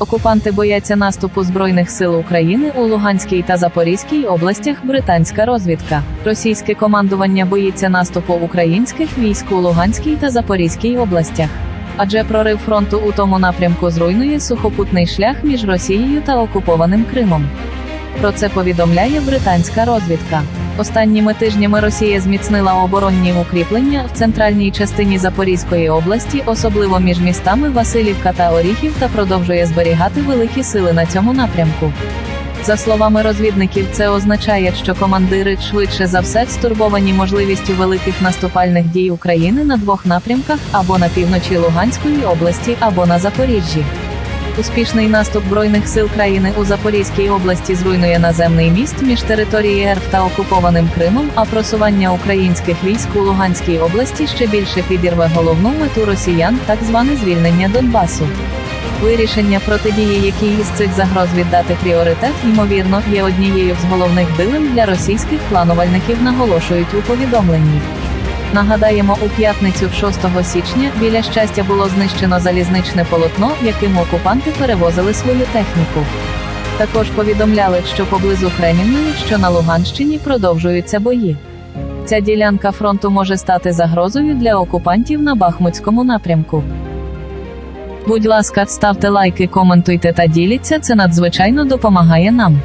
Окупанти бояться наступу Збройних сил України у Луганській та Запорізькій областях. Британська розвідка. Російське командування боїться наступу українських військ у Луганській та Запорізькій областях. Адже прорив фронту у тому напрямку зруйнує сухопутний шлях між Росією та окупованим Кримом. Про це повідомляє британська розвідка. Останніми тижнями Росія зміцнила оборонні укріплення в центральній частині Запорізької області, особливо між містами Василівка та Оріхів, та продовжує зберігати великі сили на цьому напрямку. За словами розвідників, це означає, що командири швидше за все стурбовані можливістю великих наступальних дій України на двох напрямках або на півночі Луганської області, або на Запоріжжі. Успішний наступ збройних сил країни у Запорізькій області зруйнує наземний міст між територією РФ та окупованим Кримом, а просування українських військ у Луганській області ще більше підірве головну мету росіян, так зване звільнення Донбасу. Вирішення протидії якій із цих загроз віддати пріоритет, ймовірно, є однією з головних дилем для російських планувальників, наголошують у повідомленні. Нагадаємо, у п'ятницю 6 січня біля щастя було знищено залізничне полотно, яким окупанти перевозили свою техніку. Також повідомляли, що поблизу Кремінної, що на Луганщині продовжуються бої. Ця ділянка фронту може стати загрозою для окупантів на Бахмутському напрямку. Будь ласка, ставте лайки, коментуйте та діліться, це надзвичайно допомагає нам.